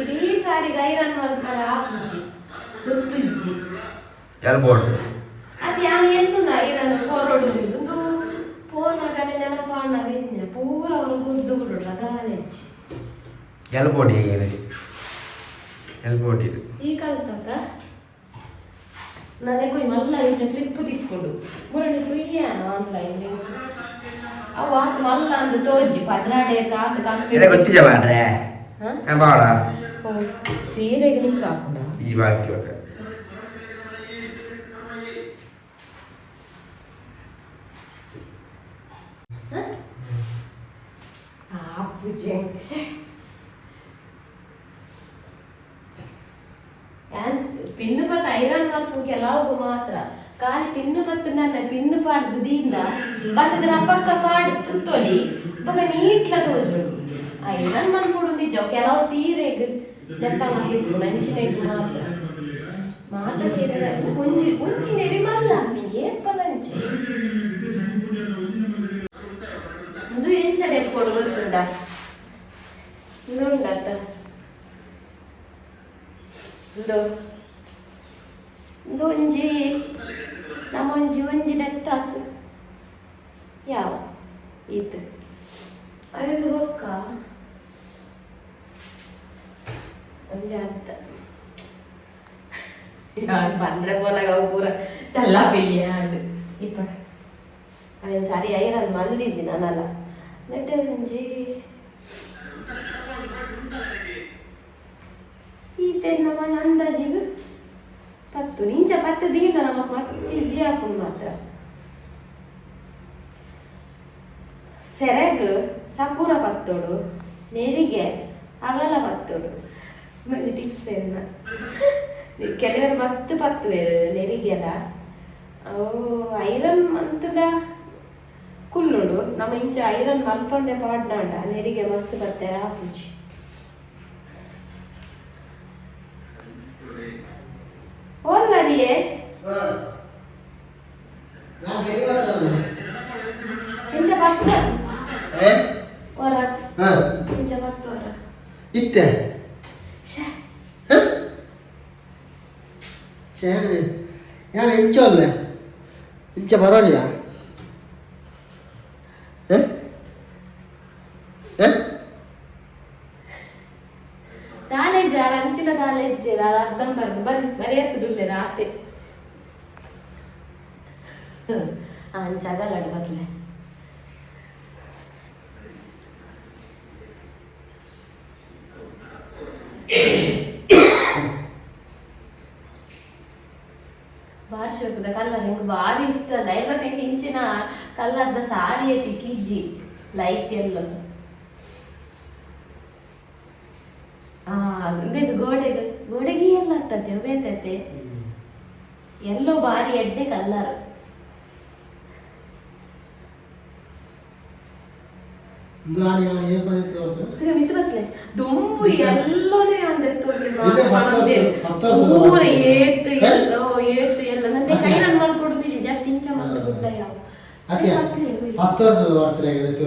ಇಡೀ ಸಾರಿಗೆ ಐರನ್ ಮಾಡ್ತಾರೆ ಆಪುಜಿ ಹಾಡಿ ಎಲ್ಬೋರ್ಡ್ ಅದು ಯಾನು ಎನ್ನು ಐರನ್ ಕೊರಡು ಇದು ಪೋನಾಗನೆ ನೆನಪಾಣಾಗ ಇನ್ನ ಪೂರ ಅವರು ಗುಡ್ಡು ಗುಡ್ರ ಗಾಲೆಚ್ಚಿ ಹೇಗಿದೆ ಎಲ್ಬೋರ್ಡ್ ಇದು? ಈ ಕಲ್ತಕ್ಕ ನನಗೆ ಮಲ್ಲ ಇಂಚ ಕ್ಲಿಪ್ ತಿಕ್ಕೊಡು ಗುರಡಿ ಕುಯ್ಯಾನ ಆನ್ಲೈನ್ ಅವು ಆತ ಮಲ್ಲ ಅಂದ ತೋಜಿ ಪದ್ರಾಡೆ ಕಾತ ಎಲ್ಲ ಗೊತ್ತಿಲ್ಲ ಬಾಡ್ರೆ ಬಾಳ. ಸೀರೆಗೆ ನಿಕ್ಕ ಹಾಕೊಂಡ ಈ ಬಾಕಿ ಇವಾಗ ಆಪುಜೆ ಪಿನ್ನು ಪತ್ತ ಐರನ್ ಮಲ್ಪು ಕೆಲವು ಮಾತ್ರ ಖಾಲಿ ಪಿನ್ನು ಪತ್ತು ನನ್ನ ಪಿನ್ನು ಪಾಡ್ದು ದೀಂದ ಬತ್ತದ್ರ ರಪ್ಪಕ್ಕ ಪಾಡ್ ತುತ್ತೊಲಿ ಬಗ ನೀಟ್ಲ ತೋಜುಡು ಐರನ್ ಮಲ್ಪುಡು ನಿಜ ಕೆಲವು ಸೀರೆಗೆ ನೆತ್ತಲ್ಲ ಬಿಟ್ಟು ಮೆಣಸಿನಕ್ಕೆ ಮಾತ್ರ ಮಾತ ಸೀರೆ ಒಂಜಿ ಒಂಜಿ ನೆರಿ ಮಲ್ಲ ಏಪದಂಚಿ ಇದು ಎಂಚ ನೆಪ್ಪೊಡು ಗೊತ್ತುಂಡ ಇನ್ನೊಂಡತ್ತ ಇದು ಇದು ಒಂಜಿ ನಮ್ಮೊಂಜಿ ಒಂಜಿ ನೆತ್ತಾತು ಯಾವ ಇದು ಅಳು ಬೊಕ್ಕ ಒಂಜಿ ಅರ್ಥ ಬಂದ್ರೆ போனாಗ ಅವು ಪೂರ ಚಲ್ಲ ಪಿಲ್ಯ ಆಂಡು ಇಪ್ಪ ಅವನ್ ಸರಿ ಐರನ್ ಮಲ್ದಿಜಿ ನಾನಲ್ಲ ನೆಟ್ಟ ಒಂಜಿ ಈತೆ ನಮ್ಮ ಅಂದಾಜಿಗೆ ಪತ್ತು ಪತ್ತು ದೀಂಡ ನಮ್ಮ ಮಸ್ತ್ ಈಸಿ ಆಪುಂಡು ಮಾತ್ರ. ಸೆರೆಗ್ ಸಪೂರ ಪತ್ತೋಡು ನೆರಿಗೆ ಅಗಲ ಪತ್ತೋಡು. ಮತ್ತೆ ಟಿಪ್ಸ್ ಏನ ಕೆಲವರು ಮಸ್ತ್ ಪತ್ತುವೆ ನೆರಿಗೆಲ್ಲ ಅವು ಐರನ್ ಮಂತುಡ ಕುಲ್ಲುಡು, ನಮ್ಮ ಇಂಚ ಐರನ್ ಮಲ್ಪಂದೆ ಪಾಡ್ನಾಂಡ ನೆರಿಗೆ ಮಸ್ತ್ ಬರ್ತಾರೆ ಆಪುಜಿ 예. 어. 나 내려가잖아. 진짜 봤어. 와라. 어. 진짜 봤어 와라. 이때. 샤. 응? 쟤는, 야는 인자 올래. 인자 바람이야. ಭಾಷಕದ ಕಲ್ಲರ್ ನಂಗೆ ಭಾರಿ ಇಷ್ಟ ದೈವ ನಂಗೆ ಇಂಚಿನ ಕಲ್ಲರ್ದ ಸಾರಿ ಐತಿ ಕಿಜಿ ಲೈಟ್ ಎಲ್ಲ ಆ ಇದು ಗೋಡೆಗೆ ಗೋಡೆಗೆ ಎಲ್ಲ ಆಗ್ತದೆ ಬೇತೈತೆ ಎಲ್ಲೋ ಬಾರಿ ಎಡ್ಡೆ ಕಲ್ಲರ್ ನಾನು ಇವಾಗ ಏನು ಎಲ್ಲನೇ ಅಂದೆತ್ತೋಗಿ ಎಲ್ಲೋ ಏತ್ ಎಲ್ಲ. ನನ್ನ ಕೈ ನಾನು ಇಂಚ ಮಾಡ್ಬಿಟ್ಟ ಯಾವ ಅದೇ ಹತ್ತು ವರ್ಷದ ಬರ್ತಡೇ ಆಗಿದೆ ಇವತ್ತು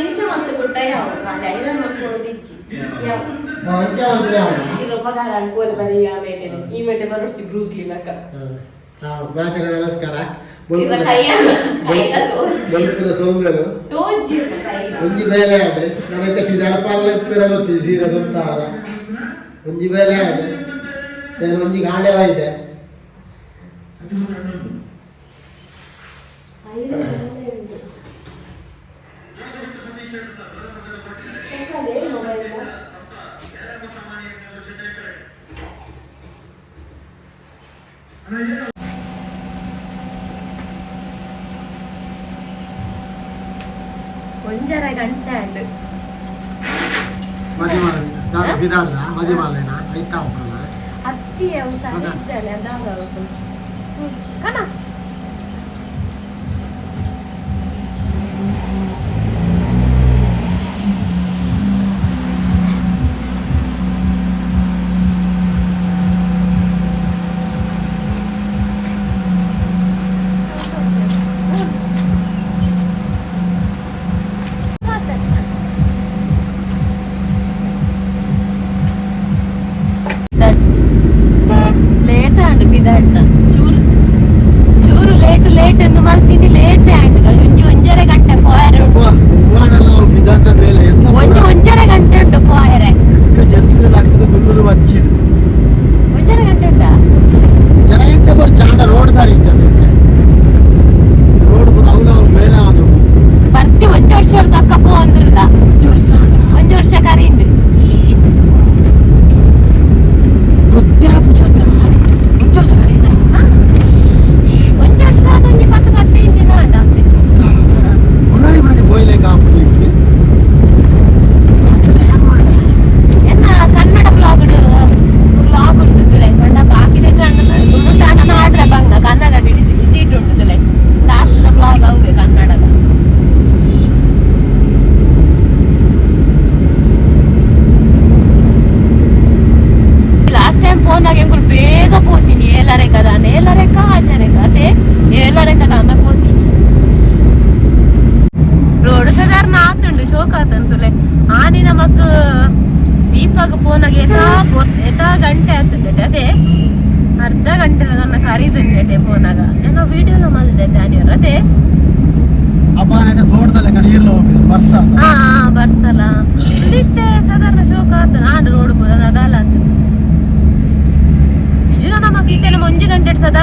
ಇಂಚ ಮಾಡ್ಕೊಟ್ಟ ಯಾವ ಕಾಲ ಐರನ್ ಮಾಡ್ಕೊಡೋದಿಚ್ಚಿ ಮಂಚವಂತ್ರಿ ಅವನ ಈ ರೊಬ್ಬಗಾರ ಅನ್ಕೋದ ಬರೀ ಆ ಮೇಟೆನೆ ಈ ಮೇಟೆ ಬರೋಡ್ಸಿ ಬ್ರೂಸ್ ಲೀಲಕ್ಕ ಹಾ ನಮಸ್ಕಾರ. ಬಲ್ಪುರ ಸೌಮ್ಯರು ಒಂಜಿ ಬೇಲೆ ಆಡೆ ನನಗೆ ಪಿದಾಡಪಾಗ್ಲ ಪಿರವತ್ತಿ ಜೀರ ಗೊತ್ತಾರ ಒಂಜಿ ಬೇಲೆ ಆಡೆ ನಾನು ಒಂಜಿ ಗಾಂಡೆವಾಯ್ದೆ ಮೊಬೈಲ್ ಒಂಜರ ಗಂಟೆ ಅಂಡ್ ಮದಿಮಾಲ ನಾನು ಬಿದಾಡ್ದ ಮದಿಮಾಲೇನ ಐತಾ ಉಂಟಲ್ಲ ಹತ್ತಿಯ ಉಸಾಲ ಇದ್ದಾಳೆ ಅದಾಗ ಕಣ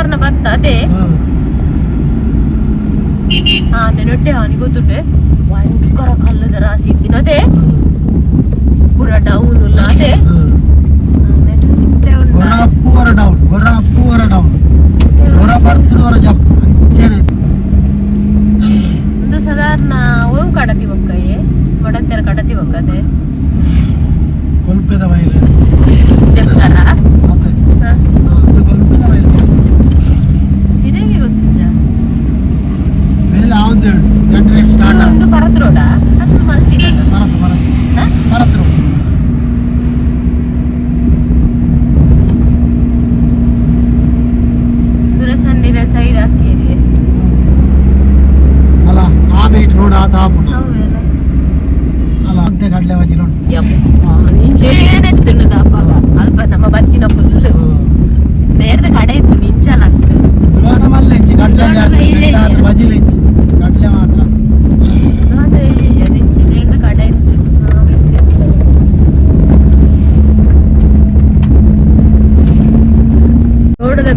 ಸಾಧಾರಣ ಭತ್ತ ಅದೇ? ಹಾ. ಅದೇ ನೊಟ್ಟೆ ಹಾನಿ ಗೊತ್ತುಂಟೆ? ಭಯಂಕರ ಕಲ್ಲದ ರಾಶಿ ಇದ್ದಿನ ಅದೇ? ಪೂರ ಡೌನ್ ಇಲ್ಲ ಅದೇ? ಡೌನ್ ಡೌನ್ ಜಪ್ ಅಂಚೇನೆ ಸಾಧಾರಣ ಓಂ ಕಡತಿ ಬೊಕ್ಕಯ್ಯೆ ಒಡತ್ತೆರ ಕಡತಿ ಬೊಕ್ಕದೆ ಕೊಲ್ಪೆದ ಬೈಲೆ ದೇವಸ್ಥಾನ ಮತ್ತೆ ಹಾ ಹಾ, ಅದು ಕೊಲ್ಪೆದ ಬೈಲೆ ನಿನಗೆ ಗೊತ್ತಿಜ್ಜ ಹೇಳು ಸ್ಟಾರ್ಟ್ ಒಂದು ಪರತ್ ರೋಡ? ಮರತ್ ಮರತ್ ರೋಡ್. ಸುರಸಂಡಿನ ಸೈಡ್ ಹಾಕಿರಿ. ಅಲ್ಲ ಆ ಬೀಟ್ ರೋಡ್ ಆತ ಆಪುಟ ಅಲ್ಲ. ಅಂತೆ ಕಡ್ಲೆ ಬಜಿಲು ನಿಂಚೇನೆತ್ತುಂಡು ದಾಪಾಗ ಅಲ್ಪ ನಮ್ಮ ಬತ್ತಿನ ಫುಲ್ ನೇರದ ಕಡೆ ಇತ್ತು ನಿಂಚಲಾಗ್ತು ದುವಾಡ ಮಲ್ಲೆ ಇಂಚಿ ಕಡ್ಲೆ ಜಾಸ್ತಿ ಬಜಿಲು ಇಂಚಿ ಕಡ್ಲೆ ಮಾತ್ರ ಆದ್ರೆ ನಿಂಚೆ ನೇರದ ಕಡೆ ಇತ್ತು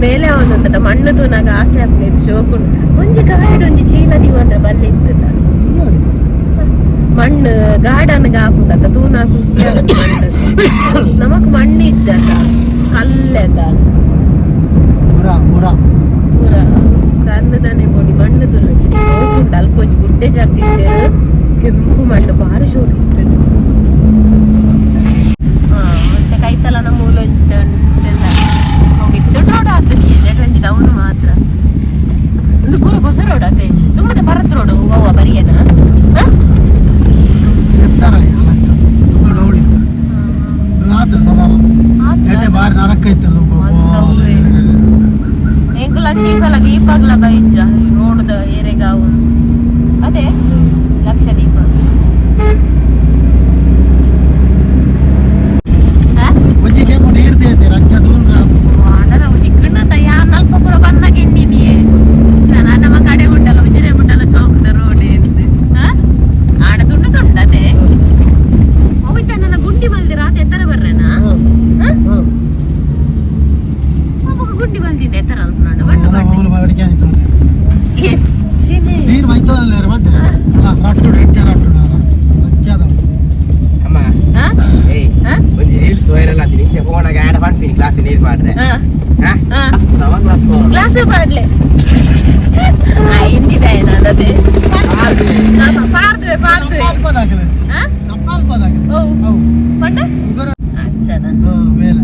ಮೇಲೆ ಒಂದು ಮಣ್ಣು ತೂನಾಗ ಆಸೆ ಆಗ್ತೈತೆ ಶೋಕುಂಡು ಒಂಜಿ ಗಾಯಡ್ ಒಂಜಿ ಚೀಲ ಮಾತ್ರ ಬಲ್ಲಿ ಇತ್ತು ಮಣ್ಣು ಗಾರ್ಡನ್ ಹಾಕುಂಡತ ತೂನ ಖುಷಿ ನಮಕ್ ಮಣ್ಣು ಇಜ್ಜತ ಕಲ್ಲೆದ. ಕನ್ನದನೆ ಬೋಡಿ ಮಣ್ಣು ತುಲಗಿ ಶೋಕುಂಡು ಅಲ್ಪೊಂಜಿ ಗುಡ್ಡೆ ಜಾರ್ತಿದ್ದೆ ಕೆಂಪು ಮಣ್ಣು ಬಾರಿ ಶೋಕಿತ್ತು ಹಾ ಮತ್ತೆ ಕೈತಲನ ಮೂಲ ಬಿತ್ತು ರೋಡ್ ಆತ ನೀ ಬಟ್ ಅವನು ಮಾತ್ರ. ಇದು ಪೂರ ಹೊಸ ರೋಡ್ ಅತ್ತೆ ತುಂಬದ ಪರತ್ ರೋಡ್ ಹೋಗುವ ಬರಿಯನ ಎಂಕುಲ ಅಚ್ಚಿ ಸಲ ದೀಪಾಗ್ಲ ಬೈಜ ನೋಡ್ದ ಏರೆಗಾವು ಅದೇ ಲಕ್ಷ ದೀಪ. ಅಡಿಕೆ ನೀರು ಮೈತದಲ್ಲ ಮತ್ತೆ ರಾಫ್ಟ್ ರೆಡ್ಡಿ ರಾಫ್ಟ್ ಮಜ್ಜಾದವು ಅಮ್ಮ ಒಂದು ರೀಲ್ಸ್ ವೈರಲ್ ಆತಿ ನಿಂಚೆ ಫೋನಾಗ ಆ್ಯಡ್ ಮಾಡ್ತೀನಿ ಕ್ಲಾಸ್ ನೀರು ಮಾಡ್ರೆ ಕ್ಲಾಸ್ ಮಾಡ್ಲೆ ಹಿಂಗಿದೆ ನನ್ನದು ಪಾಡ್ದುವೆ ಪಾಡ್ದುವೆ ಪಾಲ್ಪದಾಗಲೇ ಪಾಲ್ಪದಾಗಲೇ ಓ ಪಂಡ ಇದರ ಅಚ್ಚನ ಮೇಲೆ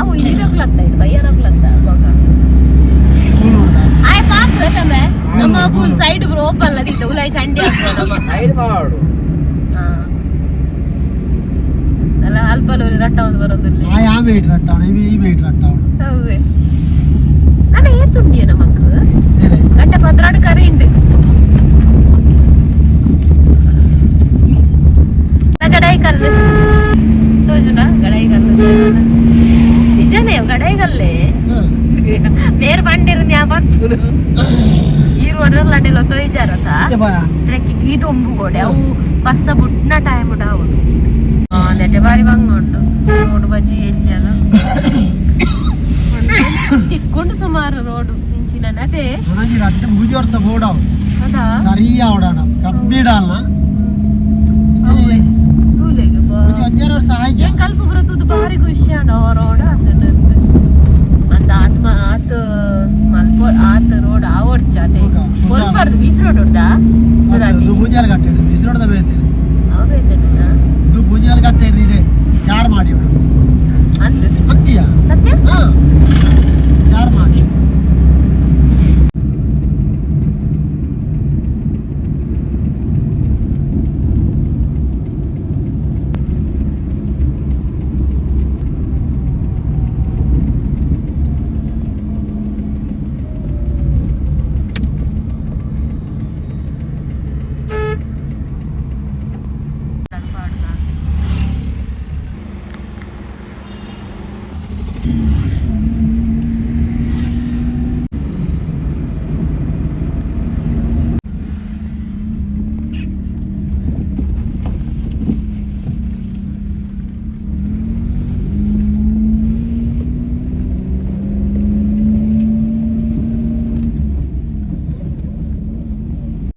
ಅವು ಇದಕ್ಲಾಗ್ತಾ ಇದು ಬಯ್ಯನಕ್ಲಾಗ್ತಾ ಮಗ ಆಯ್ ಪಾಡ್ದುವೆ ತಮ್ಮೆ ನಮ್ಮ ಫುಲ್ ಸೈಡ್ ಓಪನ್ ಲದಿತ್ತು ಉಲಾಯಿ ಚಂಡಿ ಆಗ್ತದೆ ನಮ್ಮ ಸೈಡ್ ಮಾಡು ಹಾ. ಅಲ್ಲ ಅಲ್ಪಲೂರಿ ರಟ್ಟ ಒಂದು ಬರೋದಿಲ್ಲ ಆ ಆ ಮೀಟ್ರ್ ಅಟ್ಟಾವಣ ಈ ಮೀಟ್ರ್ ಅಟ್ಟಾವಣ ಹೌದೇ ಅಲ್ಲ ಏತುಂಡಿಯ ನಮಕ್ ಬೇರೆ ಗಂಟೆ ಪತ್ರಾಡು ಕರಿ ಉಂಡು ಗಡಾಯಿ ಕಲ್ಲು ತೋಜುನ ಗಡಾಯಿ ಕಲ್ಲು ನಿಜನೇ ಗಡಾಯಿ ಕಲ್ಲೇ ಹಾಂ ಬೇರೆ ಈ ರೋಡ್ ಅಡ್ಡೆಲ್ಲ ತೊಯ್ಜಾರತ ಮತ್ತೆ ಬಾ. ಇದ್ರಕ್ಕೆ ಗೀದೊಂಬು ಗೋಡೆ. ಅವು ಬಸ್ಸ ಬುಟ್ಟಿನ ಟೈಮ್ ಉಂಡು ಅವನು ನೆಟ್ಟೆ ಬಾರಿ ಬಂಗ ಉಂಡು ರೋಡ್ ಬಜಿ ಎಲ್ಲಿಯಲ್ಲ ತಿಕ್ಕೊಂಡು ಸುಮಾರು ರೋಡ್ ಇಂಚಿನ ಅದೇ. ಮೂಜಿ ವರ್ಷ ಬೋಡ ಸರಿಯಾ ಓಡಾಡ ಕಬ್ಬಿಡಲ್ಲ ತೂಲೆಗೆ ಬಾ. ಅಜ್ಜಾರು ವರ್ಷ ಆಯ್ತು? ಏನ್ ಕಲ್ಪ ಬರುತ್ತದು ಭಾರಿ ಖುಷಿ ಆಡ ರೋಡ್ ಆತದ ಆತ್ಮ ಆತ ಮಲ್ಪ ಆತ ರೋಡ್ ಆ ಓಡ್ ಚಾತೆ ಮಲ್ಪಾರ್ದು ಬೀಚ್ ರೋಡ್ ಹೊಡ್ದ? ಸುರಾತಿ ಭುಜಾಲ್ ಕಟ್ಟೆ ಬೇತೆ ಬೇಯ್ತೇನೆ ಅವೈತೇನ ದು ಭುಜಾಲ್ ಕಟ್ಟೆ ಇದೆ ಚಾರ್ ಮಾಡಿ ಅಂದ್ ಅಂತೀಯ ಸತ್ಯ? ಹಾ. ಚಾರ್ ಮಾಡಿ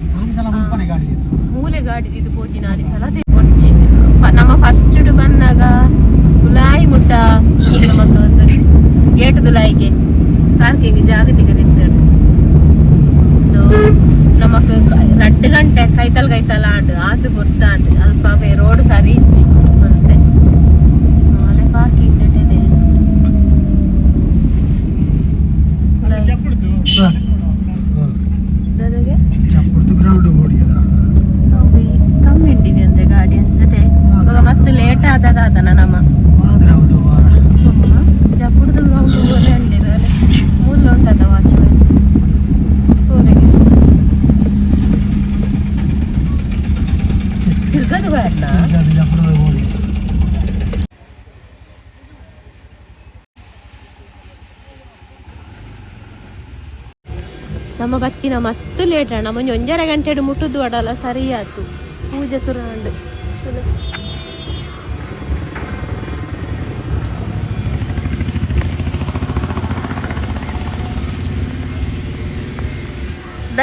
ನಾನು ಸಲ ಮುಂಪನೆ ಗಾಡಿ ಇತ್ತು ಇದು ಪೋತಿ ನಾರಿ ಸಲ ಕೊಡ್ಚಿ ನಮ್ಮ ಫಸ್ಟ್ ಬಂದಾಗ ದುಲಾಯಿ ಮುಟ್ಟ ನಮಕ್ ಒಂದು ಗೇಟ್ ದುಲಾಯಿಗೆ ಪಾರ್ಕಿಂಗ್ ಜಾಗತಿಗೆ ತೆಗೆದಿತ್ತೇಳು. ನಮಕ್ ರಡ್ಡು ಗಂಟೆ, ಕೈತಲ್ ಕೈತಲ ಆಂಡು ಆತು ಬುರ್ತ ಆಂಡು ಅಲ್ಪ ರೋಡ್ ಸರಿ ಇಚ್ಚಿ ಅಂತೆ ಆಲೆ ಪಾರ್ಕಿಂಗ್ ನೆಟ್ಟೆನೆ ಹಾ. ನನಗೆ ಚಪ್ಪಡ್ದು ಗ್ರೌಂಡ್ ಬೋಡಿ ಅದ ಅವು ಕಮ್ಮಿ ಉಂಡಿನಿ ಅಂತೆ ಗಾಡಿ ಅನ್ಸತೆ ಇವಾಗ ಆದದ ಅದನ ನಮ್ಮ ಅಂಡಿರಲ್ಲ ಮೂಲ ಉಂಟದ ವಾಚ್ಮನ್ ಊರಿಗೆ. ತಿರ್ಗದು ಬರ್ಲ? ಚಪ್ಪಡ್ದು ನಮ್ಮ ಬತ್ತಿನ ಮಸ್ತ್ ಲೇಟ್ ಅಣ್ಣ. ಮುಂಜೆ ಒಂಜರ ಮುಟ್ಟುದು ಅಡಲ್ಲ ಸರಿ ಆಯ್ತು ಪೂಜೆ ಸುರ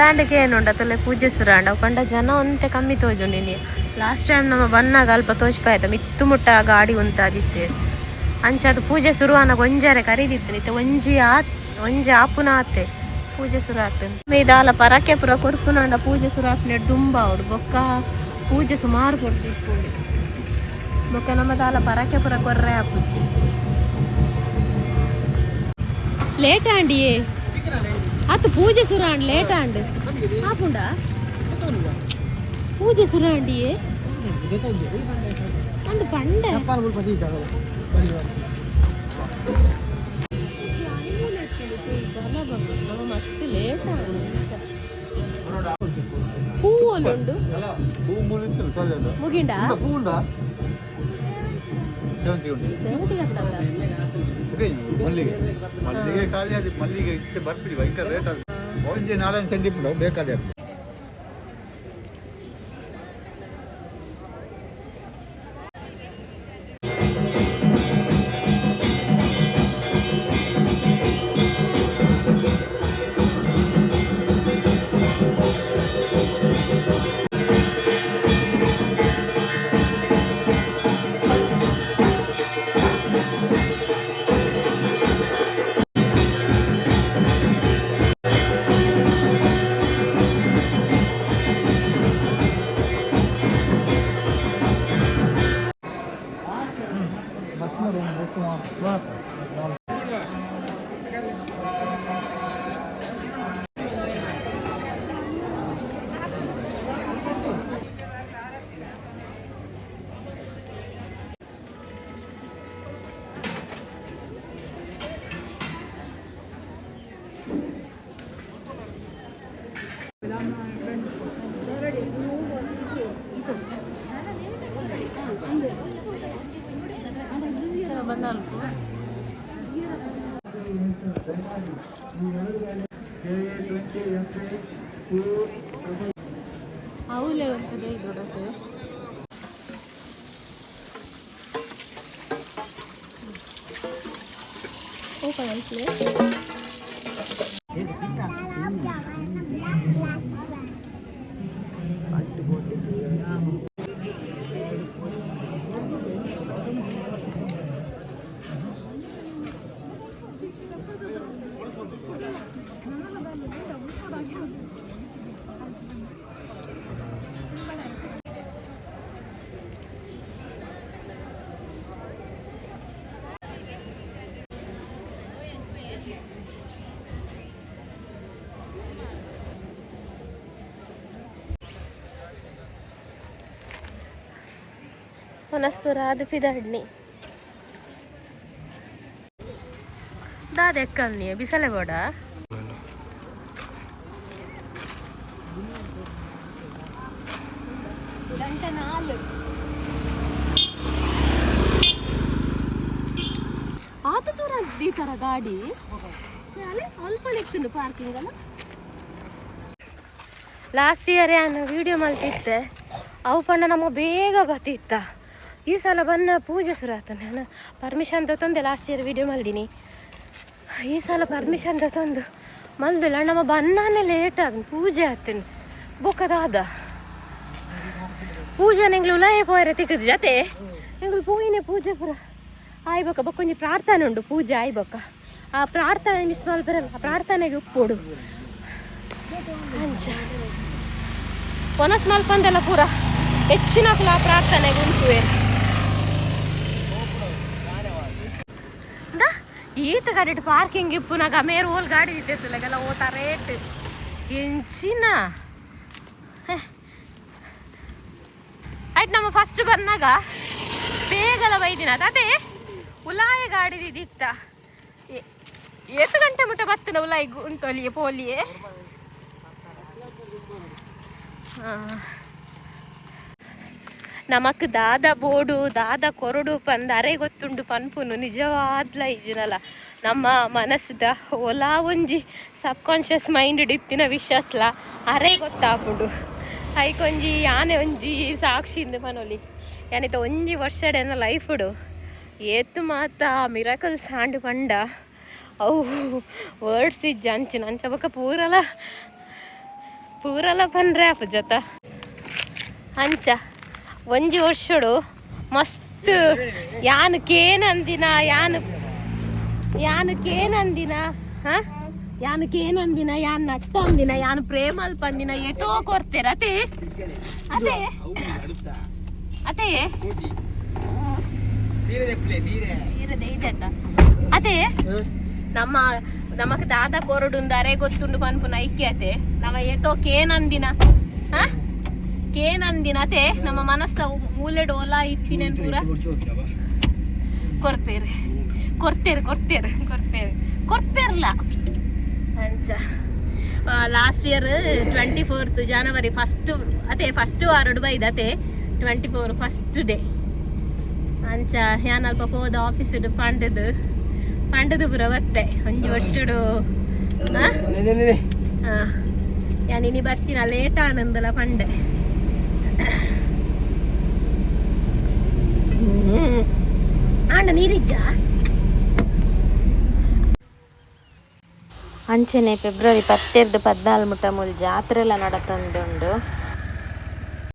ಅಂಡು ಉಂಡ ತಲೆ ಪೂಜೆ ಸುರಾಂಡ, ಕಂಡ ಜನ ಒಂತೆ ಕಮ್ಮಿ ತೋಜು ನೀನು ಲಾಸ್ಟ್ ಟೈಮ್ ನಮ್ಮ ಬನ್ನಾಗ ಅಲ್ಪ ತೋಜ್ಪಾಯ್ತ, ಮಿತ್ತು ಮುಟ್ಟ ಗಾಡಿ ಉಂತಾದಿತ್ತೆ ಅಂಚದು ಪೂಜೆ ಶುರು ಅನ್ನೋ ಒಂಜಾರೆ ಕರೀದಿತ್ತು ನಿತ್ತೆ ಒಂಜಿ ಆತ್, ಒಂಜಿ ಆಪುನ ಆತೆ ಪೂಜೆ ಶುರು ಆಗ್ತದೆ ಮೇದಾಲ ಪರಕೆ ಪುರ ಕೊರ್ಪುನಂಡ ಪೂಜೆ ಶುರು ಆಗ್ತದೆ ದುಂಬ ಅವ್ಡು ಬೊಕ್ಕ ಪೂಜೆ ಸುಮಾರು ಕೊಡ್ತೀವಿ ಪೂಜೆ ಬೊಕ್ಕ ನಮ್ಮ ದಾಲ ಪರಕೆ ಪುರ ಕೊರ್ರೆ ಪೂಜೆ ಲೇಟ್ ಆಂಡಿಯೇ. ಆತು ಪೂಜೆ ಸುರ ಅಂಡ್ ಲೇಟ್ ಆಂಡ್ ಆಪುಂಡ ಪೂಜೆ ಸುರ ಅಂಡಿಯೇ ಅಂದ್ ಪಂಡೆ ಚಪ್ಪಾಲ ಮುಲ್ಪ ದೀಕ ಮಸ್ತ್ ಲೇಟ್ ಹೂವಲ್ಲುಂಡು ಮುಗಿಂಡ ಸೆವೆಂಟಿ ಮಲ್ಲಿಗೆ. ಮಲ್ಲಿಗೆ ಖಾಲಿ ಅದು ಮಲ್ಲಿಗೆ ಇಚ್ಛೆ ಬರ್ತೀವಿ ಭಯಂಕರ ರೇಟ್ ಅದು ಒಂಜಿ ನಾಲ್ಕು ಸೆಂಟಿ ಬೇಕಾದ್ರೆ ಅವಲೇ ಉಂಟದೆ ದೊಡ್ಡದು ಓಪನ್ ಆಯ್ತು ಹೊನಸ್ಪುರ ಅದು ಪಿದಾಡ್ನಿ ದಾದೆಕ್ಕಲ್ನಿ ಬಿಸಲೆಗೋಡ? ಗಂಟೆ ನಾಲ್ಕು ಆತ ದೂರ ಈ ಥರ ಗಾಡಿ? ಅಲ್ಪ ಲೆಕ್ಕುಂಡು ಪಾರ್ಕಿಂಗ್ ಅಲ್ಲ? ಲಾಸ್ಟ್ ಇಯರ್ ನಾನು ವಿಡಿಯೋ ಮಲ್ತಿತ್ತೆ. ಅವು ಪಂಡ ನಮ್ಮ ಬೇಗ ಬತ್ತಿತ್ತ ಈ ಸಲ ಬನ್ನ ಪೂಜೆ ಶುರು ಆಗ್ತಾನೆ ನಾನು ಪರ್ಮಿಷನ್ ತಂದೆ ಲಾಸ್ಟ್ ಇಯರ್ ವಿಡಿಯೋ ಮಲ್ದಿನಿ. ಈ ಸಲ ಪರ್ಮಿಷನ್ ತೊಂದು ಮಲ್ದಿಲ್ಲ. ನಮ್ಮ ಬನ್ನಾನೆ ಲೇಟ್ ಆದ, ಪೂಜೆ ಆಗ್ತೀನಿ ಬೊಕ್ಕದಾದ. ಪೂಜೆ ನಿಂಗ್ಲು ಉಲಾಯ ಪೋಯರ ತಿಕ್ಕದ ಜತೆ. ನಿಂಗ್ಲು ಪೂಯಿನ ಪೂಜೆ ಪುರ ಆಯ್ಬಕ್ಕ. ಬಕ್ಕೊಂಜಿ ಪ್ರಾರ್ಥನೆ ಉಂಡು, ಪೂಜೆ ಆಯ್ಬಕ್ಕ. ಆ ಪ್ರಾರ್ಥನೆ ಮಿಸ್ ಬರಲ್ಲ ಆ ಪ್ರಾರ್ಥನೆಗೆ ಉಪ್ಪೋಡು. ಅಂಚ. ಪೊನಸ್ ಮಲ್ಪಂದೆಲ್ಲ ಪೂರ ಹೆಚ್ಚಿನ ಪ್ರಾರ್ಥನೆಗೆ ಉಂಟುವೆ ದ ಈತ ಗಾಡಿ ಪಾರ್ಕಿಂಗ್ ಇಪ್ಪು ನಾ ಮೇರ್ ಓಲ್ ಗಾಡಿ ಇದ್ದೆಲ್ಲ ಓತಾ ರೇಟ್ ಎಂಚಿನ? ಆಯ್ತು, ನಮ್ಮ ಫಸ್ಟ್ ಬಂದಾಗ ಬೇಗಲ ಬೈದಿನ ಅದೇ ಉಲಾಯ ಗಾಡಿ ಇದಿತ್ತ. ಎ- ಎತ್ತು ಗಂಟೆ ಮುಟ್ಟ ಬರ್ತನ ಉಲಾಯಿ ಉಂಟು ಪೋಲಿಯೇ. ನಮಕ್ ದಾದ ಬೋಡು, ದಾದ ಕೊರಡು ಪಂದ್, ಅರೆ ಗೊತ್ತುಂಡು ಪನ್ಪುನು ನಿಜವಾದ್ಲ ಇಜ್ನಲ ನಮ್ಮ ಮನಸ್ಸದ ಒಲಾ ಒಂಜಿ ಸಬ್ ಕಾನ್ಷಿಯಸ್ ಮೈಂಡ್ ಇತ್ತಿನ ವಿಶ್ವಾಸ್ಲ, ಅರೆ ಗೊತ್ತಾಪುಂಡು. ಐಕೊಂಜಿ ಆನೆ ಒಂಜಿ ಸಾಕ್ಷಿಂದು ಮನೊಲಿ. ಯಾನಿತ ಒಂಜಿ ವರ್ಷಡೆನ ಲೈಫುಡು. ಏತು ಮಾತ ಮಿರಕಲ್ ಸಾಂಡ್ ಪಂಡ. ಅವು ವರ್ಡ್ಸ್ ಇಜ್ಜ ಅಂಚಿನ, ಅಂಚ ಬೊಕ ಪೂರಲ ಪೂರಲ ಪನ್ರೆ ಆಪು ಜತ. ಅಂಚ. ಒಂಜಿ ವರ್ಷಡು, ಮಸ್ತ್ ಯಾನು ಕೇನಂದಿನ ಯಾನ್ ಯಾನು ಕೇನಂದಿನ ಹಾ? ಯಾನ್ ಕೇನಂದಿನ ಯಾನ್ ನಟ್ಟ ಅಂದಿನ ಯಾನ್ ಪ್ರೇಮಲ್ ಪಂದಿನ ಎತೋ ಕೊರ್ತೇರ ಅದೇ ಅದೇ ಅದೇ ಅದೇ ನಮ್ಮ ನಮಕ್ ದಾದ ಕೊರಡುಂದಾರೆ ಗೊತ್ತುಂಡು ಪನ್ಪುನ ಐಕ್ಯತೆ ನಮ ಏತೋ ಕೇನಂದಿನ, ಹ? ಕೇನಂದಿನ ಅತೆ ನಮ್ಮ ಮನಸ್ಸ ಮೂಲೆಡ್ ಓಲಾ ಇತ್ತಿನ ಪೂರ. ಕೊರ್ಪೇರು ಕೊರ್ತೇರು ಕೊರ್ತೇರು ಕೊರ್ಪೇರು. ಕೊರ್ಪೇರ್ಲ. ಅಂಚ. Last year twenty fourth January first ಅದೇ ಫಸ್ಟ್ ವಾರಡು ಬೈದ ಅತೆ ಟ್ವೆಂಟಿ ಫೋರ್ ಫಸ್ಟ್ ಡೇ ಅಂಚ ಯಾನ್ ಅಲ್ಪ ಹೋದ ಆಫೀಸ್ ಪಂಡದು ಪಂಡದು ಪುರ ಬತ್ತೆ ಒಂಜಿ ವರ್ಷಡು ಯಾನ್ ಯಾನಿನಿ ಬರ್ತೀನ? Late ಆನಂದಲ Pande and ನೀರಿಜ್ಜ? ಅಂಚನೆ ಫೆಬ್ರವರಿ ಪತ್ತೆರ್ದು ಪದ್ನಾಲ್ ಮುಟ ಮೂಲು ಜಾತ್ರೆ ಎಲ್ಲ ನಡತಂದುಂಡು.